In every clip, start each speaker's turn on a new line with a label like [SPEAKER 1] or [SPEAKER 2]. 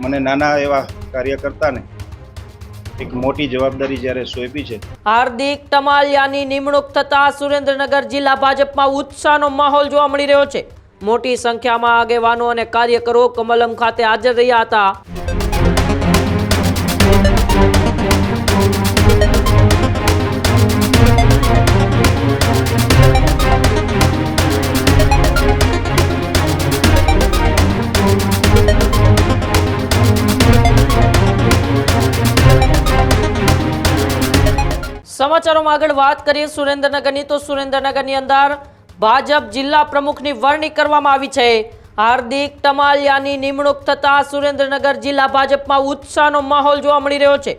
[SPEAKER 1] મને નાના એવા કાર્યકર્તાને એક મોટી જવાબદારી જ્યારે સોંપી છે,
[SPEAKER 2] હાર્દિક તમાલિયાની નિમણૂક થતા સુરેન્દ્રનગર જિલ્લા ભાજપમાં ઉત્સાહનો માહોલ જોવા મળી રહ્યો છે. મોટી સંખ્યામાં આગેવાનો અને કાર્યકરો કમલમ ખાતે હાજર રહ્યા હતા. સમાચારોમાં આગળ વાત કરીએ સુરેન્દ્રનગરની, તો સુરેન્દ્રનગરની અંદર ભાજપ જિલ્લા પ્રમુખની વરણી કરવામાં આવી છે. હાર્દિક ટમાલિયાની નિમણૂક થતાં સુરેન્દ્રનગર જિલ્લા ભાજપમાં ઉત્સાહનો માહોલ જોવા મળી રહ્યો છે.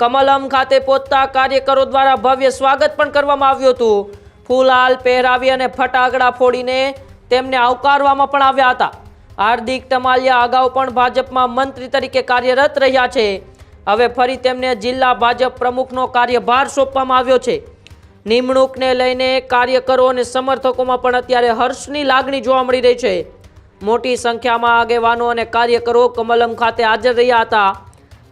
[SPEAKER 2] કમલમ ખાતે પહોંચતા કાર્યકરો દ્વારા ભવ્ય સ્વાગત પણ કરવામાં આવ્યું હતું. ફૂલહાલ પહેરાવી અને ફટાકડા ફોડીને તેમને આવકારવામાં પણ આવ્યા હતા. હાર્દિક ટમાલિયા અગાઉ પણ ભાજપમાં મંત્રી તરીકે કાર્યરત રહ્યા છે. હવે ફરી તેમને જિલ્લા ભાજપ પ્રમુખનો કાર્યભાર સોંપવામાં આવ્યો છે. નિમણૂકને લઈને કાર્યકરો અને સમર્થકોમાં પણ અત્યારે હર્ષની લાગણી જોવા મળી રહી છે. મોટી સંખ્યામાં આગેવાનો અને કાર્યકરો કમલમ ખાતે હાજર રહ્યા હતા.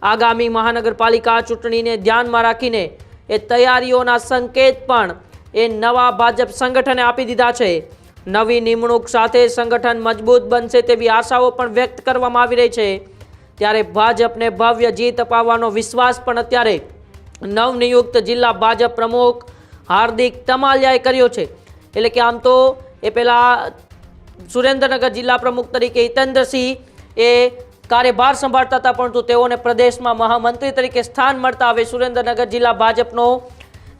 [SPEAKER 2] આગામી મહાનગરપાલિકા ચૂંટણીને ધ્યાનમાં રાખીને એ તૈયારીઓના સંકેત પણ એ નવા ભાજપ સંગઠને આપી દીધા છે. નવી નિમણૂક સાથે સંગઠન મજબૂત બનશે તેવી આશાઓ પણ વ્યક્ત કરવામાં આવી રહી છે. ત્યારે ભાજપને ભવ્ય જીત અપાવવાનો વિશ્વાસ પણ અત્યારે નવનિયુક્ત જિલ્લા ભાજપ પ્રમુખ હાર્દિક તમાલિયાએ કર્યો છે. એટલે કે આમ તો એ પહેલાં સુરેન્દ્રનગર જિલ્લા પ્રમુખ તરીકે હિતેન્દ્રસિંહ એ કાર્યભાર સંભાળતા હતા, પરંતુ તેઓને પ્રદેશમાં મહામંત્રી તરીકે સ્થાન મળતા હવે સુરેન્દ્રનગર જિલ્લા ભાજપનો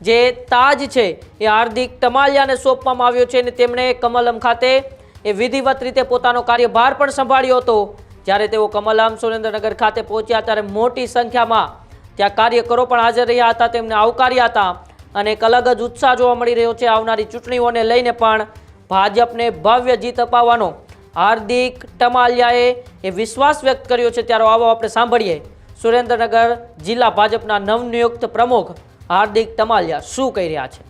[SPEAKER 2] જે તાજ છે એ હાર્દિક તમાલિયાને સોંપવામાં આવ્યો છે અને તેમણે કમલમ ખાતે એ વિધિવત રીતે પોતાનો કાર્યભાર પણ સંભાળ્યો હતો. જ્યારે તેઓ કમલામ સુરેન્દ્રનગર ખાતે પહોંચ્યા ત્યારે મોટી સંખ્યામાં ત્યાં કાર્યકરો પણ હાજર રહ્યા હતા, તેમને આવકાર્યા હતા અને એક અલગ જ ઉત્સાહ જોવા મળી રહ્યો છે. આવનારી ચૂંટણીઓને લઈને પણ ભાજપને ભવ્ય જીત અપાવવાનો હાર્દિક ટમાલિયાએ એ વિશ્વાસ વ્યક્ત કર્યો છે. ત્યારે આવો આપણે સાંભળીએ. સુરેન્દ્રનગર જિલ્લા ભાજપના નવનિયુક્ત પ્રમુખ હાર્દિક ટમાલિયા શું કહી રહ્યા છે?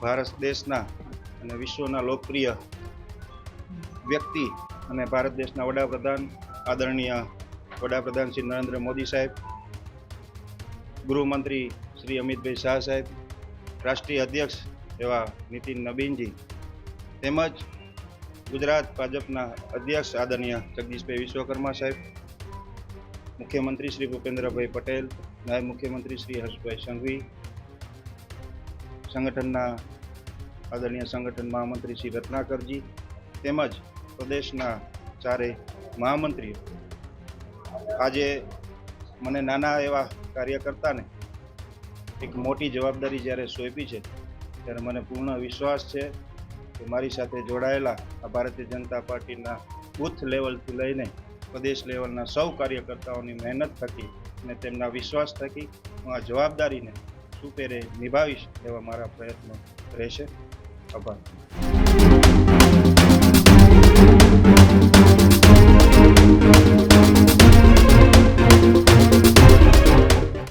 [SPEAKER 1] ભારત દેશના અને વિશ્વના લોકપ્રિય વ્યક્તિ અને ભારત દેશના વડાપ્રધાન આદરણીય વડાપ્રધાન શ્રી નરેન્દ્ર મોદી સાહેબ, ગૃહમંત્રી શ્રી અમિતભાઈ શાહ સાહેબ, રાષ્ટ્રીય અધ્યક્ષ એવા નીતિન નબીનજી, તેમજ ગુજરાત ભાજપના અધ્યક્ષ આદરણીય જગદીશભાઈ વિશ્વકર્મા સાહેબ, મુખ્યમંત્રી શ્રી ભૂપેન્દ્રભાઈ પટેલ, નાયબ મુખ્યમંત્રી શ્રી હર્ષભાઈ સંઘવી, સંગઠનના આદરણીય સંગઠન મહામંત્રી શ્રી રત્નાકરજી, તેમજ પ્રદેશના ચારે મહામંત્રીઓ. આજે મને નાના એવા કાર્યકર્તાને એક મોટી જવાબદારી જ્યારે સોંપી છે, ત્યારે મને પૂર્ણ વિશ્વાસ છે કે મારી સાથે જોડાયેલા આ ભારતીય જનતા પાર્ટીના બૂથ લેવલથી લઈને પ્રદેશ લેવલના સૌ કાર્યકર્તાઓની મહેનત થકી અને તેમના વિશ્વાસ થકી હું આ જવાબદારીને સુપેરે નિભાવીશ એવા મારા પ્રયત્નો રહેશે. આભાર.